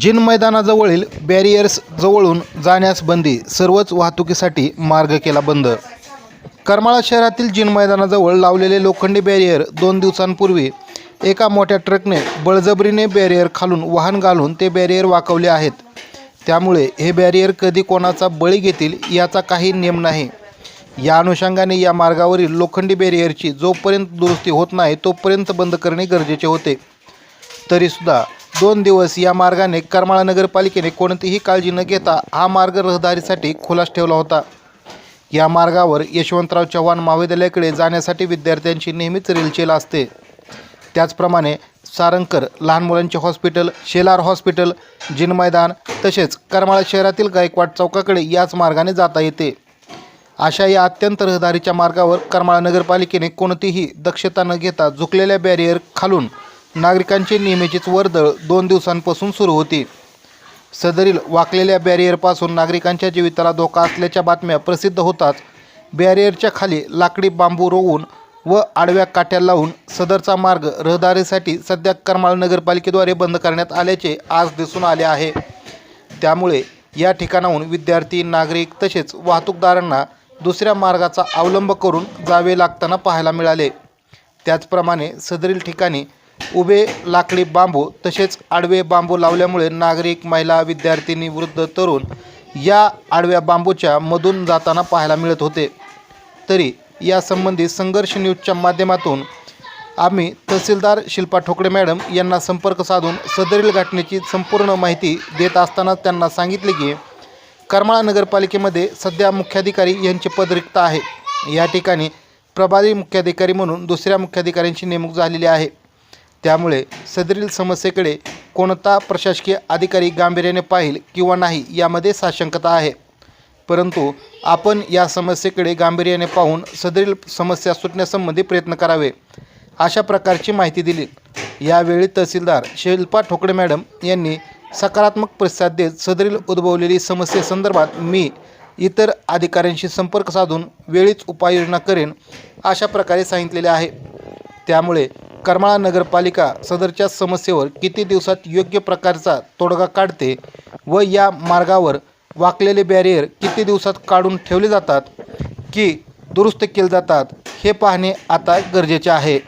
जिन मैदानाजवळील barriers जवळून जाण्यास बंदी सर्वच वाहतुकीसाठी मार्ग केला बंद. करमाळा शहरातील जिन मैदानाजवळ लावलेले लोखंडी बॅरियर दोन दिवसांपूर्वी एका मोठ्या ट्रकने बळजबरीने बॅरियर खालून वाहन घालून ते बॅरियर वाकवले आहेत. त्यामुळे हे बॅरियर कधी कोणाचा बळी घेतील याचा काही नियम नाही. या अनुषंगाने या मार्गावरील लोखंडी बॅरियरची जोपर्यंत दुरुस्ती होत नाही तोपर्यंत बंद करणे गरजेचे होते. तरीसुद्धा दोन दिवस या मार्गाने करमाळा नगरपालिकेने कोणतीही काळजी न घेता हा मार्ग रहदारीसाठी खुलास ठेवला होता. या मार्गावर यशवंतराव चव्हाण महाविद्यालयाकडे जाण्यासाठी विद्यार्थ्यांची नेहमीच रेलचेल असते. त्याचप्रमाणे सारंगकर लहान मुलांचे हॉस्पिटल शेलार हॉस्पिटल जिन मैदान तसेच करमाळा शहरातील गायकवाड चौकाकडे याच मार्गाने जाता येते. अशा या अत्यंत रहदारीच्या मार्गावर करमाळा नगरपालिकेने कोणतीही दक्षता न घेता झुकलेल्या बॅरियर खालून नागरिकांची नेहमीचीच वर्दळ दोन दिवसांपासून सुरू होती. सदरील वाकलेल्या बॅरियरपासून नागरिकांच्या जीविताला धोका असल्याच्या बातम्या प्रसिद्ध होताच. बॅरियरच्या खाली लाकडी बांबू रोवून व आडव्या काट्या लावून सदरचा मार्ग रहदारीसाठी सध्या करमाळ नगरपालिकेद्वारे बंद करण्यात आल्याचे आज दिसून आले आहे. त्यामुळे या ठिकाणाहून विद्यार्थी नागरिक तसेच वाहतूकदारांना दुसऱ्या मार्गाचा अवलंब करून जावे लागताना पाहायला मिळाले. त्याचप्रमाणे सदरील ठिकाणी उभे लाकडी बांबू तसेच आडवे बांबू लावल्यामुळे नागरिक महिला विद्यार्थिनी वृद्ध तरुण या आडव्या बांबूच्या मधून जाताना पाहायला मिळत होते. तरी यासंबंधी संघर्ष न्यूजच्या माध्यमातून आम्ही तहसीलदार शिल्पा ठोकळे मॅडम यांना संपर्क साधून सदरील घटनेची संपूर्ण माहिती देत असताना त्यांना सांगितले की करमाळा नगरपालिकेमध्ये सध्या मुख्याधिकारी यांची पद रिक्त आहे. या ठिकाणी प्रभारी मुख्याधिकारी म्हणून दुसऱ्या मुख्याधिकाऱ्यांची नेमणूक झालेली आहे. त्यामुळे सदरील समस्येकडे कोणता प्रशासकीय अधिकारी गांभीर्याने पाहिल किंवा नाही यामध्ये साशंकता आहे. परंतु आपण या समस्येकडे गांभीर्याने पाहून सदरील समस्या सुटण्यासंबंधी प्रयत्न करावे अशा प्रकारची माहिती दिली. यावेळी तहसीलदार शिल्पा ठोकळे मॅडम यांनी सकारात्मक प्रतिसाद देत सदरील उद्भवलेली समस्येसंदर्भात मी इतर अधिकाऱ्यांशी संपर्क साधून वेळीच उपाययोजना करेन अशा प्रकारे सांगितलेले आहे. त्यामुळे करमाळा नगरपालिका सदरच्या समस्येवर किती दिवसात योग्य प्रकारचा तोडगा काढते व या मार्गावर वाकलेले बॅरियर किती दिवसात काढून ठेवले जातात की दुरुस्त केले जातात हे पाहणे आता गरजेचे आहे.